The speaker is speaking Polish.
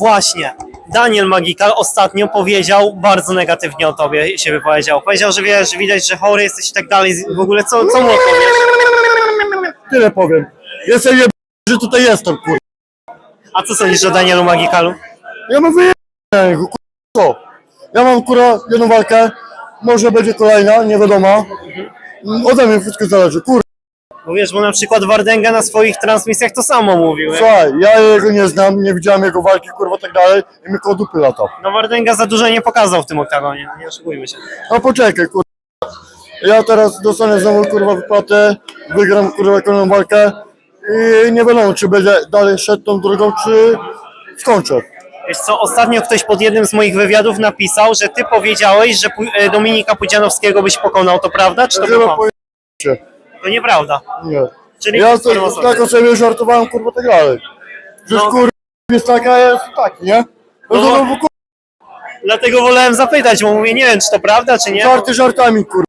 Właśnie. Daniel Magikal ostatnio powiedział bardzo negatywnie o tobie się wypowiedział. Powiedział, że wiesz, widać, że chory jesteś i tak dalej. W ogóle co, co mu odpowiesz? Tyle powiem. Jestem je... że tutaj jestem, kur... A co sądzisz o Danielu Magikalu? Ja mam wyjebane, kur... co? Ja mam, kurwa, jedną walkę, może będzie kolejna, nie wiadomo. Ode mnie wszystko zależy, kur... Bo wiesz, bo na przykład Wardenga na swoich transmisjach to samo mówił. Słuchaj, ja jego nie znam, nie widziałem jego walki, kurwa, tak dalej i mi koło dupy lata. No Wardenga za dużo nie pokazał w tym oktagonie, no nie oszukujmy się. A poczekaj, kurwa. Ja teraz dostanę znowu, kurwa, wypłatę, wygram, kurwa, kolejną walkę i nie wiadomo, czy będzie dalej szedł tą drogą, czy skończę. Wiesz co, ostatnio ktoś pod jednym z moich wywiadów napisał, że ty powiedziałeś, że Pu- e, Dominika Pudzianowskiego byś pokonał, to prawda? Czy to Chyba było? poje... się. To nieprawda. Nie. Czyli Ja to, to, tak o sobie żartowałem, kurwa, tak dalej. Że No. kurwa jest taka, jest taki, nie? No, No. to, no, bo, kurwa, Dlatego wolałem zapytać, bo mówię, nie wiem, czy to prawda, czy nie. żarty żartami, kurwa.